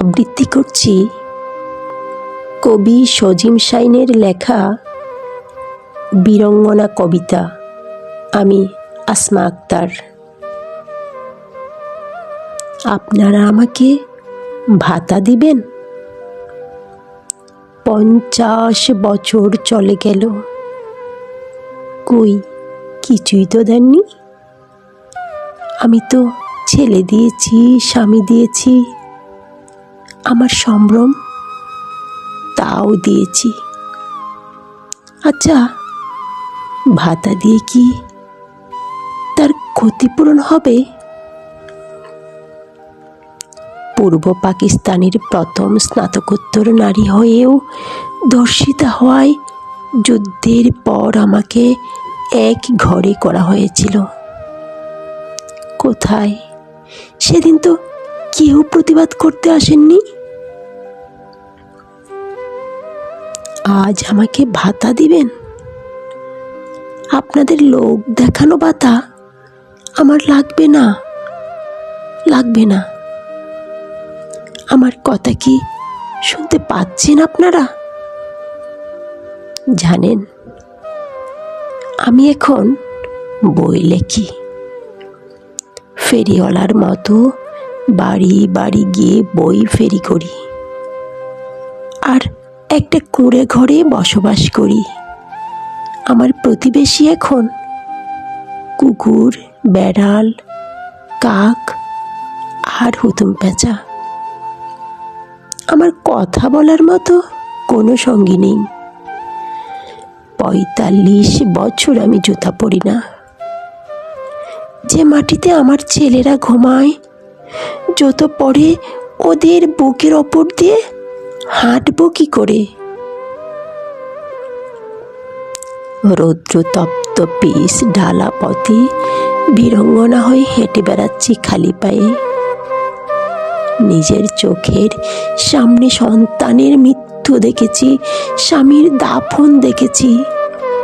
আবৃত্তি করছি কবি সজিম শাইনের লেখা বীরঙ্গনা কবিতা, আমি আসমা আক্তার। আপনারা আমাকে ভাতা দিবেন? পঞ্চাশ বছর চলে গেল। কই, কিছুই তো দেননি? আমি তো ছেলে দিয়েছি, স্বামী দিয়েছি। আমার সম্ভ্রম, তাও দিয়েছি। আচ্ছা ভাতা দিয়ে কি তার ক্ষতিপূরণ হবে? পূর্ব পাকিস্তানের প্রথম স্নাতকোত্তর নারী হয়েও ধর্ষিতা হওয়ায় যুদ্ধের পর আমাকে এক ঘরে করা হয়েছিল। কোথায়? সেদিন তো কেউ প্রতিবাদ করতে আসেননি? আজ আমাকে ভাতা দিবেন? আপনাদের লোক দেখানো ভাতা আমার লাগবে না। লাগবে না। আমার কথা কি শুনতে পাচ্ছেন আপনারা? জানেন, আমি এখন বই লেখি। ফেরিওয়ালার মতো বাড়ি বাড়ি গিয়ে বই ফেরি করি। আর একটা কুঁড়ে ঘরে বসবাস করি। আমার প্রতিবেশী এখন কুকুর, বেড়াল, কাক আর হুতুম পেঁচা। আমার কথা বলার মতো কোনো সঙ্গী নেই। পঁয়তাল্লিশ বছর আমি জুতা পরি না। যে মাটিতে আমার ছেলেরা ঘুমায় যত পরে ওদের বুকের ওপর দিয়ে হাঁটবো কি করে? রৌদ্রতপ্ত পিস ঢালা পথে বীরঙ্গনা হয়ে হেঁটে বেড়াচ্ছি খালি পায়ে। নিজের চোখের সামনে সন্তানের মৃত্যু দেখেছি, স্বামীর দাফন দেখেছি,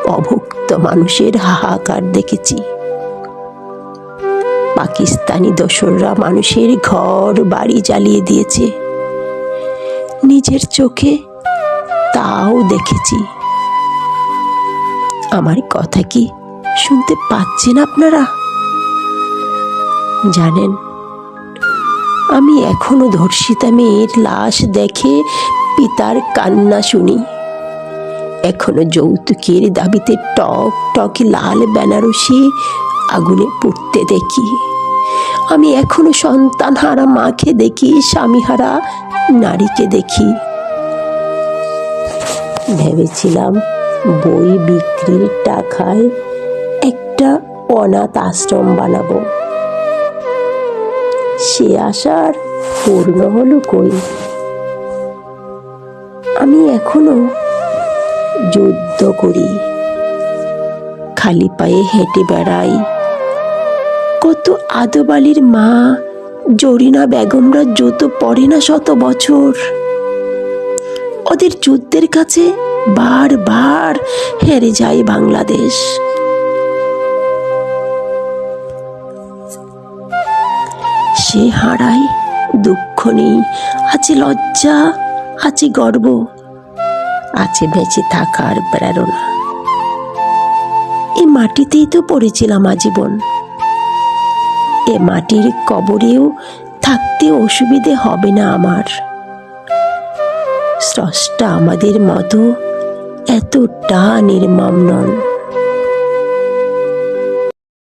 অভুক্ত মানুষের হাহাকার দেখেছি। পাকিস্তানি দোসররা মানুষের ঘর, বাড়ি জ্বালিয়ে দিয়েছে। নিজের চোখে তাও দেখেছি। আমার কথা কি শুনতে পাচ্ছেন আপনারা? জানেন, আমি এখনও ধর্ষিতা মেয়ের লাশ দেখে পিতার কান্না শুনি। এখনও যৌতুকের দাবিতে টক টক লাল বেনারসি আগুনে পুড়তে দেখি। আমি এখনও সন্তান হারা মাকে দেখি, স্বামী হারা নারীকে দেখি। ভেবেছিলাম বই বিক্রির টাকায় একটা অনাথ আশ্রম বানাবো। সে আশার পূর্ণ হলো কই? আমি এখনও যুদ্ধ করি। খালি পায়ে হেঁটে বেড়াই। কত আদবালির মা, জরিনা বেগমরা যত পড়ে না শত বছর। ওদের যুদ্ধের কাছে বারবার হেরে যায় বাংলাদেশ। সে হারায় দুঃখ নেই, আছে লজ্জা, আছে গর্ব, আছে বেঁচে থাকার প্রেরণা। এ মাটিতেই তো পড়েছিলাম আজীবন। এ মাটির কবরেও থাকতে অসুবিধে হবে না আমার। স্রষ্টা আমাদের মতো এতটা নির্মম নন।